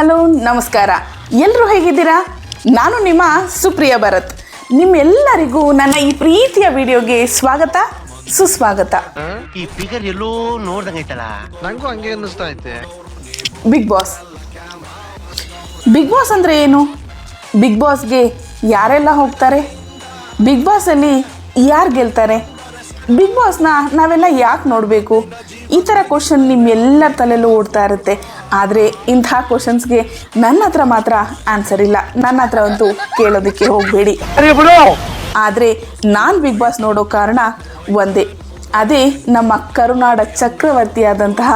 Hello ನಮಸ್ಕಾರ. ಎಲ್ಲರೂ ಹೇಗಿದ್ದೀರಾ? ನಾನು ನಿಮ್ಮ ಸುಪ್ರಿಯ ಭರತ್. ನಿಮ್ಮೆಲ್ಲರಿಗೂ ನನ್ನ ಈ ಪ್ರೀತಿಯ ವಿಡಿಯೋಗೆ ಸ್ವಾಗತ ಸುಸ್ವಾಗತ. ಈ ಫಿಗರ್ ಎಲ್ಲೋ ನೋಡ್ದಂಗೈತಲ್ಲ ನಂಗೂ ಹಂಗೆ ಅನ್ನಿಸ್ತಾ ಐತೆ. Big Boss. ಬಿಗ್ ಬಾಸ್ ಅಂದರೆ ಏನು? ಬಿಗ್ ಬಾಸ್ಗೆ ಯಾರೆಲ್ಲ ಹೋಗ್ತಾರೆ? ಬಿಗ್ ಬಾಸಲ್ಲಿ ಯಾರು ಗೆಲ್ತಾರೆ? ಬಿಗ್ ಬಾಸ್ನ ನಾವೆಲ್ಲ ಯಾಕೆ ನೋಡಬೇಕು? ಈ ಥರ ಕ್ವಶನ್ ನಿಮ್ಮೆಲ್ಲರ ತಲೆಯಲ್ಲೂ ಓಡ್ತಾ ಇರುತ್ತೆ. ಆದರೆ ಇಂಥ ಕ್ವಶನ್ಸ್ಗೆ ನನ್ನ ಹತ್ರ ಮಾತ್ರ ಆನ್ಸರ್ ಇಲ್ಲ. ನನ್ನ ಹತ್ರ ಅಂತೂ ಕೇಳೋದಕ್ಕೆ ಹೋಗಬೇಡಿ. ಆದರೆ ನಾನು ಬಿಗ್ ಬಾಸ್ ನೋಡೋ ಕಾರಣ ಒಂದೇ. ಅದೇ ನಮ್ಮ ಕರುನಾಡ ಚಕ್ರವರ್ತಿಯಾದಂತಹ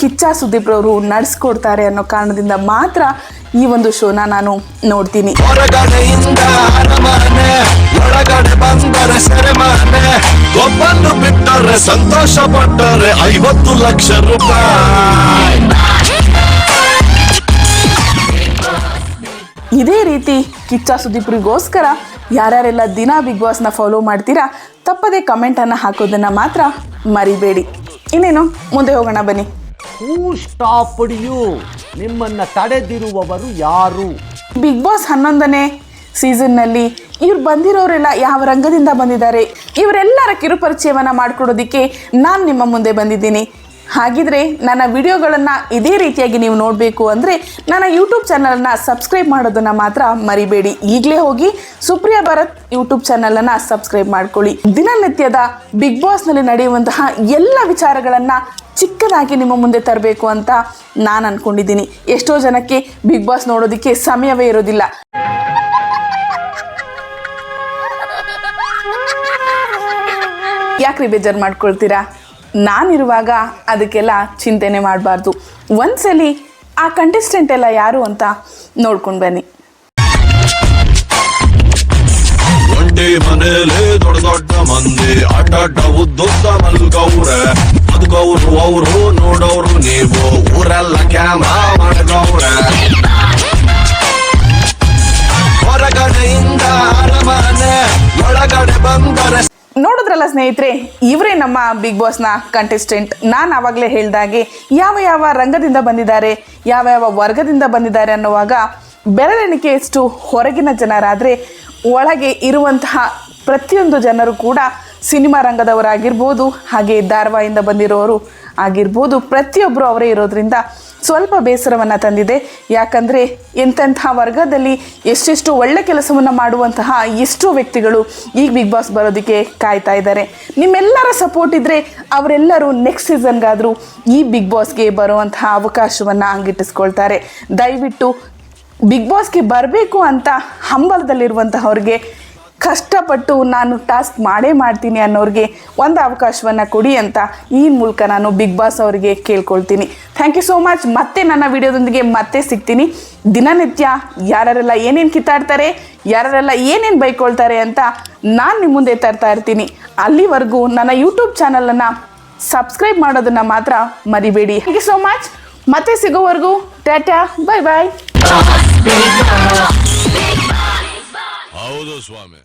ಕಿಚ್ಚ ಸುದೀಪ್ರವರು ನಡೆಸ್ಕೊಡ್ತಾರೆ ಅನ್ನೋ ಕಾರಣದಿಂದ ಮಾತ್ರ ಈ ಒಂದು ಶೋನ ನಾನು ನೋಡ್ತೀನಿ. ಸಂತೋಷ ಪಟ್ಟರೆ ಐವತ್ತು ಲಕ್ಷ ರೂಪಾಯಿ. ಇದೇ ರೀತಿ ಕಿಚ್ಚ ಸುದೀಪ್ರಿಗೋಸ್ಕರ ಯಾರ್ಯಾರೆಲ್ಲ ದಿನ ಬಿಗ್ ಬಾಸ್ನ ಫಾಲೋ ಮಾಡ್ತೀರಾ ತಪ್ಪದೇ ಕಮೆಂಟನ್ನು ಹಾಕೋದನ್ನು ಮಾತ್ರ ಮರಿಬೇಡಿ. ಇನ್ನೇನು ಮುಂದೆ ಹೋಗೋಣ ಬನ್ನಿ. ಹೂ ಸ್ಟಾಪ್ಡ್ ಯು ನಿಮ್ಮನ್ನ ತಡೆದಿರುವವರು ಯಾರು? ಬಿಗ್ ಬಾಸ್ ಹನ್ನೊಂದನೇ ಸೀಸನ್ನಲ್ಲಿ ಇವ್ರು ಬಂದಿರೋರೆಲ್ಲ ಯಾವ ರಂಗದಿಂದ ಬಂದಿದ್ದಾರೆ? ಇವರೆಲ್ಲರ ಕಿರುಪರಿಚಯವನ್ನು ಮಾಡಿಕೊಡೋದಕ್ಕೆ ನಾನು ನಿಮ್ಮ ಮುಂದೆ ಬಂದಿದ್ದೀನಿ. ಹಾಗಿದ್ರೆ ನನ್ನ ವಿಡಿಯೋಗಳನ್ನು ಇದೇ ರೀತಿಯಾಗಿ ನೀವು ನೋಡಬೇಕು ಅಂದರೆ ನನ್ನ ಯೂಟ್ಯೂಬ್ ಚಾನಲನ್ನು ಸಬ್ಸ್ಕ್ರೈಬ್ ಮಾಡೋದನ್ನು ಮಾತ್ರ ಮರಿಬೇಡಿ. ಈಗಲೇ ಹೋಗಿ ಸುಪ್ರಿಯಾ ಭಾರತ್ ಯೂಟ್ಯೂಬ್ ಚಾನಲನ್ನು ಸಬ್ಸ್ಕ್ರೈಬ್ ಮಾಡ್ಕೊಳ್ಳಿ. ದಿನನಿತ್ಯದ ಬಿಗ್ ಬಾಸ್ನಲ್ಲಿ ನಡೆಯುವಂತಹ ಎಲ್ಲ ವಿಚಾರಗಳನ್ನು ಚಿಕ್ಕದಾಗಿ ನಿಮ್ಮ ಮುಂದೆ ತರಬೇಕು ಅಂತ ನಾನು ಅಂದ್ಕೊಂಡಿದ್ದೀನಿ ಎಷ್ಟೋ ಜನಕ್ಕೆ ಬಿಗ್ ಬಾಸ್ ನೋಡೋದಕ್ಕೆ ಸಮಯವೇ ಇರೋದಿಲ್ಲ. ಯಾಕ್ರಿ ಬೇಜಾರು ಮಾಡ್ಕೊಳ್ತೀರಾ? ನಾನಿರುವಾಗ ಅದಕ್ಕೆಲ್ಲ ಚಿಂತೆನೆ ಮಾಡಬಾರ್ದು. ಒಂದ್ಸಲಿ ಆ ಕಂಟೆಸ್ಟೆಂಟ್ ಎಲ್ಲ ಯಾರು ಅಂತ ನೋಡ್ಕೊಂಡು ಬನ್ನಿ. ಒಂಟಿ ಮನೇಲಿ ದೊಡ್ಡ ದೊಡ್ಡ ಮಂದಿ ಅಡ್ಡಡ್ಡ ಉದ್ದುದ್ದ ಮಲ್ಗವ್ರೆ. ಬದುಕವ್ರು ಅವರು, ನೋಡೋರು ನೀವು. ಊರೆಲ್ಲ ಕ್ಯಾಮ್ರಾ ಸ್ನೇಹಿತರೆ, ಇವರೇ ನಮ್ಮ ಬಿಗ್ ಬಾಸ್ನ ಕಂಟೆಸ್ಟೆಂಟ್ ನಾನು ಆವಾಗಲೇ ಹೇಳ್ದಾಗೆ, ಯಾವ ಯಾವ ರಂಗದಿಂದ ಬಂದಿದ್ದಾರೆ, ಯಾವ ಯಾವ ವರ್ಗದಿಂದ ಬಂದಿದ್ದಾರೆ ಅನ್ನುವಾಗ ಬೆರಳೆಣಿಕೆಯಷ್ಟು ಹೊರಗಿನ ಜನರಾದರೆ, ಒಳಗೆ ಇರುವಂತಹ ಪ್ರತಿಯೊಂದು ಜನರು ಕೂಡ ಸಿನಿಮಾ ರಂಗದವರಾಗಿರ್ಬೋದು, ಹಾಗೆ ಧಾರವಾಹಿಯಿಂದ ಬಂದಿರೋರು ಆಗಿರ್ಬೋದು ಪ್ರತಿಯೊಬ್ಬರು ಅವರೇ ಇರೋದ್ರಿಂದ ಸ್ವಲ್ಪ ಬೇಸರವನ್ನು ತಂದಿದೆ. ಯಾಕಂದರೆ ಎಂತೆಂಥ ವರ್ಗದಲ್ಲಿ ಎಷ್ಟೆಷ್ಟು ಒಳ್ಳೆ ಕೆಲಸವನ್ನು ಮಾಡುವಂತಹ ಎಷ್ಟೋ ವ್ಯಕ್ತಿಗಳು ಈಗ ಬಿಗ್ ಬಾಸ್ ಬರೋದಕ್ಕೆ ಕಾಯ್ತಾ ಇದ್ದಾರೆ. ನಿಮ್ಮೆಲ್ಲರ ಸಪೋರ್ಟ್ ಇದ್ದರೆ ಅವರೆಲ್ಲರೂ ನೆಕ್ಸ್ಟ್ ಸೀಸನ್ಗಾದರೂ ಈ ಬಿಗ್ ಬಾಸ್ಗೆ ಬರುವಂತಹ ಅವಕಾಶವನ್ನು ಅಂಗಿಟ್ಟಿಸ್ಕೊಳ್ತಾರೆ. ದಯವಿಟ್ಟು ಬಿಗ್ ಬಾಸ್ಗೆ ಬರಬೇಕು ಅಂತ ಹಂಬಲದಲ್ಲಿರುವಂತಹವ್ರಿಗೆ ಕಷ್ಟಪಟ್ಟು ನಾನು ಟಾಸ್ಕ್ ಮಾಡೇ ಮಾಡ್ತೀನಿ ಅನ್ನೋರಿಗೆ ಒಂದು ಅವಕಾಶವನ್ನು ಕೊಡಿ ಅಂತ ಈ ಮೂಲಕ ನಾನು ಬಿಗ್ ಬಾಸ್ ಅವರಿಗೆ ಕೇಳ್ಕೊಳ್ತೀನಿ. ಥ್ಯಾಂಕ್ ಯು ಸೋ ಮಚ್ ಮತ್ತೆ ನನ್ನ ವಿಡಿಯೋದೊಂದಿಗೆ ಮತ್ತೆ ಸಿಗ್ತೀನಿ. ದಿನನಿತ್ಯ ಯಾರೆಲ್ಲ ಏನೇನು ಕಿತ್ತಾಡ್ತಾರೆ ಯಾರೆಲ್ಲ ಏನೇನು ಬೈಕೊಳ್ತಾರೆ ಅಂತ ನಾನು ನಿಮ್ಮ ಮುಂದೆ ತರ್ತಾ ಇರ್ತೀನಿ. ಅಲ್ಲಿವರೆಗೂ ನನ್ನ ಯೂಟ್ಯೂಬ್ ಚಾನಲನ್ನು ಸಬ್ಸ್ಕ್ರೈಬ್ ಮಾಡೋದನ್ನು ಮಾತ್ರ ಮರಿಬೇಡಿ. ಥ್ಯಾಂಕ್ ಯು ಸೋ ಮಚ್ ಮತ್ತೆ ಸಿಗೋವರೆಗೂ ಟಾಟಾ ಬೈ ಬಾಯ್ ಹೌದು ಸ್ವಾಮಿ.